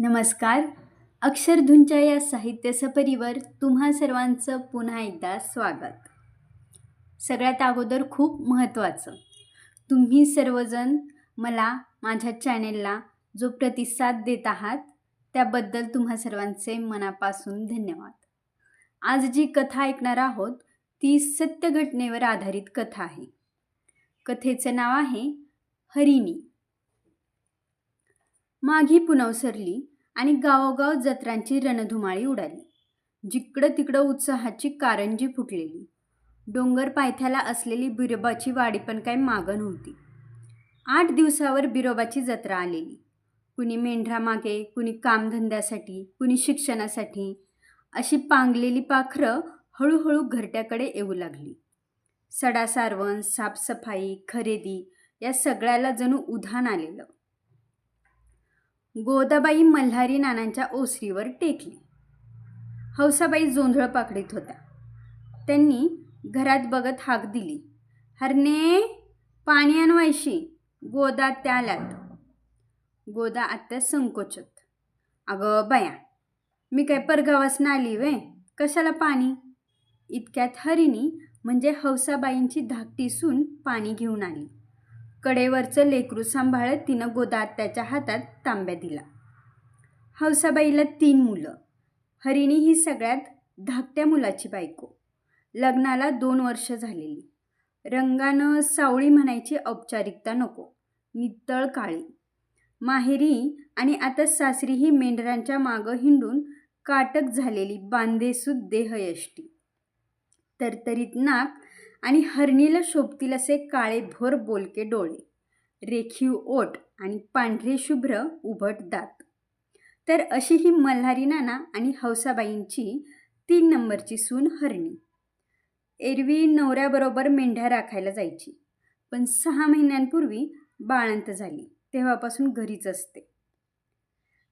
नमस्कार. अक्षरधुंच्या या साहित्य सफरीवर तुम्हा सर्वांचं पुन्हा एकदा स्वागत. सगळ्यात अगोदर खूप महत्त्वाचं. तुम्ही सर्वजण मला माझ्या चॅनेलला जो प्रतिसाद देत आहात त्याबद्दल तुम्हा सर्वांचे मनापासून धन्यवाद. आज जी कथा ऐकणार आहोत ती सत्य घटनेवर आधारित कथा आहे. कथेचं नाव आहे हरिणी. माघी पुनवसरली आणि गावोगाव जत्रांची रणधुमाळी उडाली. जिकडं तिकडं उत्साहाची कारंजी फुटलेली. डोंगर पायथ्याला असलेली बिरोबाची वाडी पण काही मागं नव्हती. आठ दिवसावर बिरोबाची जत्रा आलेली. कुणी मेंढरामागे कुणी कामधंद्यासाठी कुणी शिक्षणासाठी अशी पांगलेली पाखरं हळूहळू घरट्याकडे येऊ लागली. सडा सारवण साफसफाई खरेदी या सगळ्याला जणू उधाण आलेलं. गोदाबाई मल्हारी नानांच्या ओसरीवर टेकली. हौसाबाई जोंधळ पाकडीत होत्या. त्यांनी घरात बघत हाक दिली. हरणे पाणी आणवायशी गोदा त्यालात. गोदा आत्या संकोचत. अगं बया मी काय परगावासन आली वे कशाला पाणी? इतक्यात हरिणी म्हणजे हौसाबाईंची धाकटी सून पाणी घेऊन आली. कडेवरचं लेकरू सांभाळत तिनं गोदा आत्याच्या हातात तांब्या दिला. हौसाबाईला तीन मुलं हरिणी ही सगळ्यात धाकट्या मुलाची बायको. लग्नाला दोन वर्ष झालेली. रंगानं सावळी म्हणायची औपचारिकता नको नितळ काळी. माहेरी आणि आता सासरीही मेंढरांच्या मागं हिंडून काटक झालेली बांधेसूद देहयष्टी. तरतरीत नाक आणि हरणीला शोभतील असे काळे भोर बोलके डोळे. रेखीव ओट आणि पांढरे शुभ्र उभट दात. तर अशी ही मल्हारी नाना आणि हौसाबाईंची तीन नंबरची सून हरणी. एरवी नवऱ्याबरोबर मेंढ्या राखायला जायची. पण सहा महिन्यांपूर्वी बाळंत झाली. तेव्हापासून घरीच असते.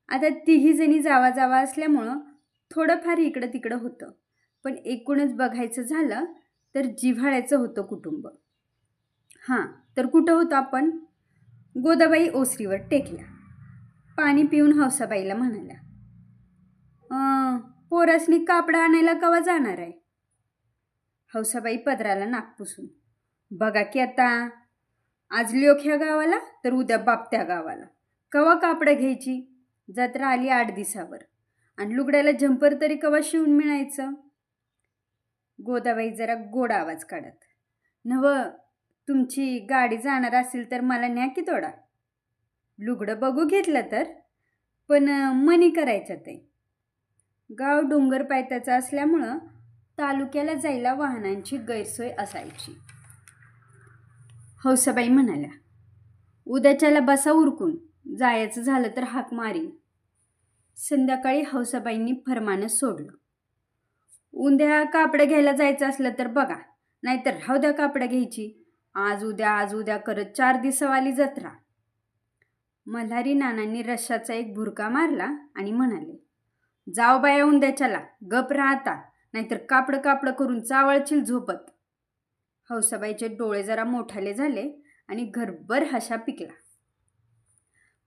आता तिघी जणी जावा जावा असल्यामुळं थोडंफार इकडं तिकडं होतं. पण एकूणच बघायचं झालं तर जिव्हाळ्याचं होतं कुटुंब. हां तर कुठं होतं आपण? गोदाबाई ओसरीवर टेकल्या. पाणी पिऊन हौसाबाईला म्हणाल्या पोरासनी कापडं आणायला कवा जाणार आहे? हौसाबाई पदराला नाक पुसून बघा की आता आज लोक ह्या गावाला तर उद्या बाप त्या गावाला. कवा कापडं घ्यायची? जत्रा आली आठ दिवसावर. आणि लुगड्याला झंपर तरी कवा शिवून मिळायचं? गोदाबाई जरा गोड आवाज काढत. नव तुमची गाडी जाणार असेल तर मला न्या की तोडा. लुगडं बघू घेतलं तर? पण मनी करायचं ते. गाव डोंगर पायथ्याचं असल्यामुळं तालुक्याला जायला वाहनांची गैरसोय असायची. हो हौसाबाई म्हणाल्या. उद्याच्याला बसा उरकून. जायचं झालं तर हाक मारी संध्याकाळी हो हौसाबाईंनी फरमानं सोडलं. उद्या कापडं घ्यायला जायचं असलं तर बघा नाहीतर राहू द्या कापडं घ्यायची. आज उद्या आज उद्या करत चार दिवसावाली जत्रा मल्हारी नानांनी रश्शाचा एक भुरका मारला आणि म्हणाले जाव बाया उंद्याच्याला गप राहता नाहीतर कापडं कापडं करून चावळचील झोपत. हौसाबाईचे डोळे जरा मोठाले झाले आणि घरभर हशा पिकला.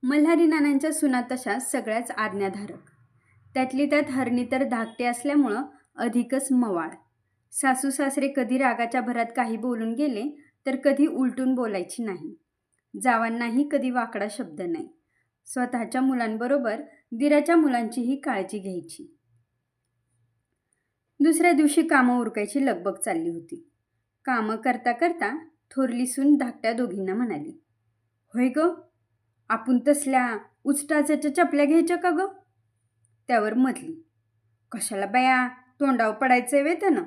मल्हारी नानांच्या सुना तशा सगळ्याच आज्ञाधारक. त्यातली त्यात हरणी तर धाकटे असल्यामुळं अधिकच मवाळ. सासू सासरे कधी रागाच्या भरात काही बोलून गेले तर कधी उलटून बोलायची नाही. जावांनाही कधी वाकडा शब्द नाही. स्वतःच्या मुलांबरोबर दिराच्या मुलांचीही काळजी घ्यायची. दुसऱ्या दिवशी कामं उरकायची लगबग चालली होती. कामं करता करता थोरली सून धाकट्या दोघींना म्हणाली होय ग आपण तसल्या उचटाच्याच्या चपल्या घ्यायच्या का ग? त्यावर मधली कशाला बाया तोंडाव पडायचे वेतन.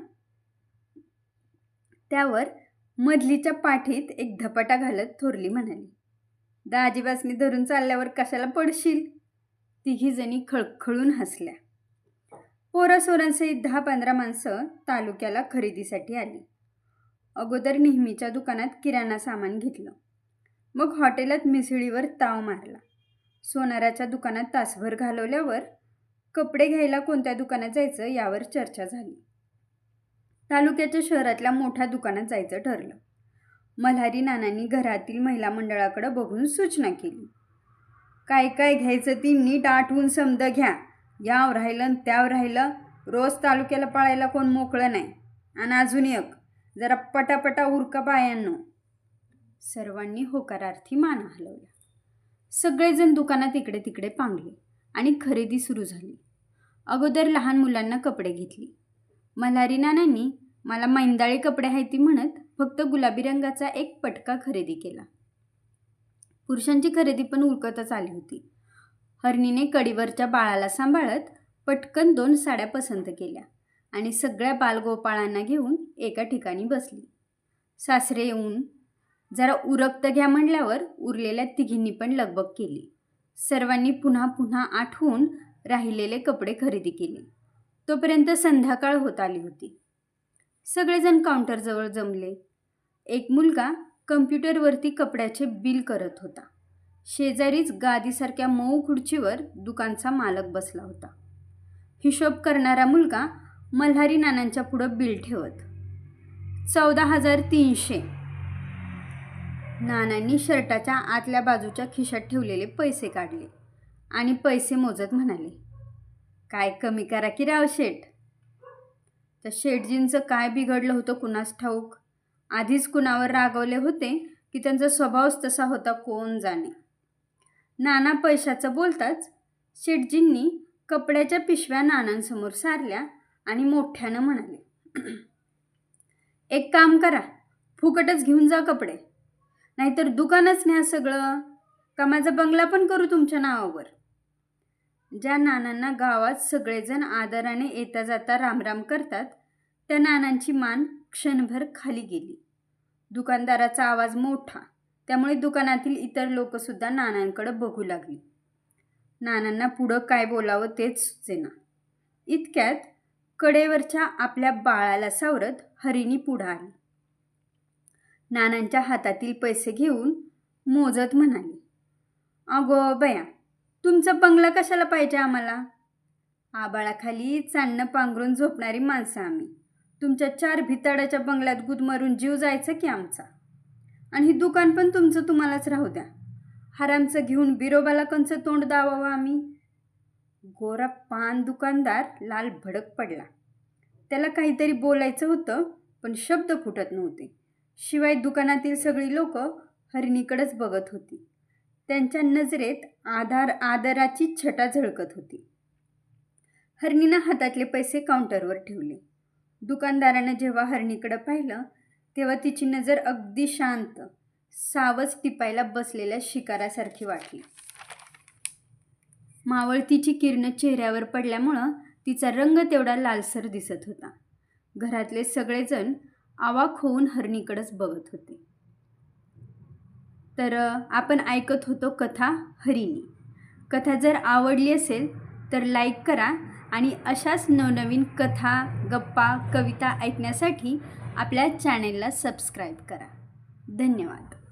त्यावर मधलीच्या पाठीत एक धपाटा घालत थोरली म्हणाली दाजीबासनी धरून चालल्यावर कशाला पडशील? तिघी जणी खळखळून हसल्या. पोरासोरांसहित दहा पंधरा माणसं तालुक्याला खरेदीसाठी आली. अगोदर नेहमीच्या दुकानात किराणा सामान घेतलं. मग हॉटेलात मिसळीवर ताव मारला. सोनाराच्या दुकानात तासभर घालवल्यावर कपडे घ्यायला कोणत्या दुकानात जायचं यावर चर्चा झाली. तालुक्याच्या शहरातल्या मोठ्या दुकानात जायचं ठरलं. मल्हारी नानांनी घरातील महिला मंडळाकडे बघून सूचना केली. काय काय घ्यायचं ती नीट आठवून समज घ्या. याव राहिलं त्याव राहिलं. रोज तालुक्याला पळायला कोण मोकळं नाही. आणि अजून एक जरा पटापटा उरका बायांनो. सर्वांनी होकारार्थी मान हलवल्या सगळेजण दुकानात इकडे तिकडे पांगले आणि खरेदी सुरू झाली. अगोदर लहान मुलांना कपडे घेतली. मल्हारी नानांनी मला मैंदाळी कपडे आहेत ती म्हणत फक्त गुलाबी रंगाचा एक पटका खरेदी केला. पुरुषांची खरेदी पण उरकतच आली होती. हरणीने कडीवरच्या बाळाला सांभाळत पटकन दोन साड्या पसंत केल्या आणि सगळ्या बालगोपाळांना घेऊन एका ठिकाणी बसली. सासरे येऊन जरा उरक्त घ्या म्हणल्यावर उरलेल्या तिघींनी पण लगबग केली. सर्वांनी पुन्हा पुन्हा आठवून राहिलेले कपडे खरेदी केले. तोपर्यंत संध्याकाळ होत आली होती. सगळेजण काउंटरजवळ जमले. एक मुलगा कम्प्युटरवरती कपड्याचे बिल करत होता. शेजारीच गादीसारख्या मऊ खुर्चीवर दुकानचा मालक बसला होता. हिशोब करणारा मुलगा मल्हारी नानांच्या पुढं बिल ठेवत. चौदा हजार तीनशे. नानांनी शर्टाच्या आतल्या बाजूच्या खिशात ठेवलेले पैसे काढले. आणि पैसे मोजत म्हणाले काय कमी करा की राव शेठ? त्या शेठजींचं काय बिघडलं होतं कुणास ठाऊक? आधीच कुणावर रागवले होते की त्यांचा स्वभावच तसा होता कोण जाणे? नाना पैशाचं बोलताच शेठजींनी कपड्याच्या पिशव्या नानांसमोर सारल्या आणि मोठ्यानं म्हणाले एक काम करा फुकटच घेऊन जा कपडे. नाहीतर दुकानच न्या सगळं. का माझा बंगला पण करू तुमच्या नावावर? ज्या नानांना गावात सगळेजण आदराने येता जाता रामराम करतात त्या नानांची मान क्षणभर खाली गेली. दुकानदाराचा आवाज मोठा त्यामुळे दुकानातील इतर लोकसुद्धा नानांकडे बघू लागली. नानांना पुढं काय बोलावं तेच सुचेना. इतक्यात कडेवरच्या आपल्या बाळाला सावरत हरिणी पुढं आली. नानांच्या हातातील पैसे घेऊन मोजत म्हणाली अगो बया तुमचा बंगला कशाला पाहिजे आम्हाला? आबाळाखाली चांदणं पांघरून झोपणारी माणसं आम्ही. तुमच्या चार भिताडाच्या बंगल्यात गुदमरून जीव जायचं की आमचा? आणि ही दुकान पण तुमचं तुम्हालाच राहू द्या. हरामचं घेऊन बिरोबाला कंचं तोंड दावावं आम्ही? गोरा पान दुकानदार लाल भडक पडला. त्याला काहीतरी बोलायचं होतं पण शब्द फुटत नव्हते. शिवाय दुकानातील सगळी लोक हरिणीकडेच बघत होती. त्यांच्या नजरेत आधार आदराची छटा झळकत होती. हरणीनं हातातले पैसे काउंटरवर ठेवले. दुकानदारानं जेव्हा हरणीकडं पाहिलं तेव्हा तिची नजर अगदी शांत सावज टिपायला बसलेल्या शिकारासारखी वाटली. मावळतीची किरणं चेहऱ्यावर पडल्यामुळं तिचा रंग तेवढा लालसर दिसत होता. घरातले सगळेजण आवाक होऊन हरणीकडंच बघत होते. तर आपण ऐकत होतो कथा हरिणी. कथा जर आवडली असेल तर लाईक करा आणि अशाच नवनवीन कथा गप्पा कविता ऐकण्यासाठी आपल्या चॅनेलला सबस्क्राईब करा. धन्यवाद.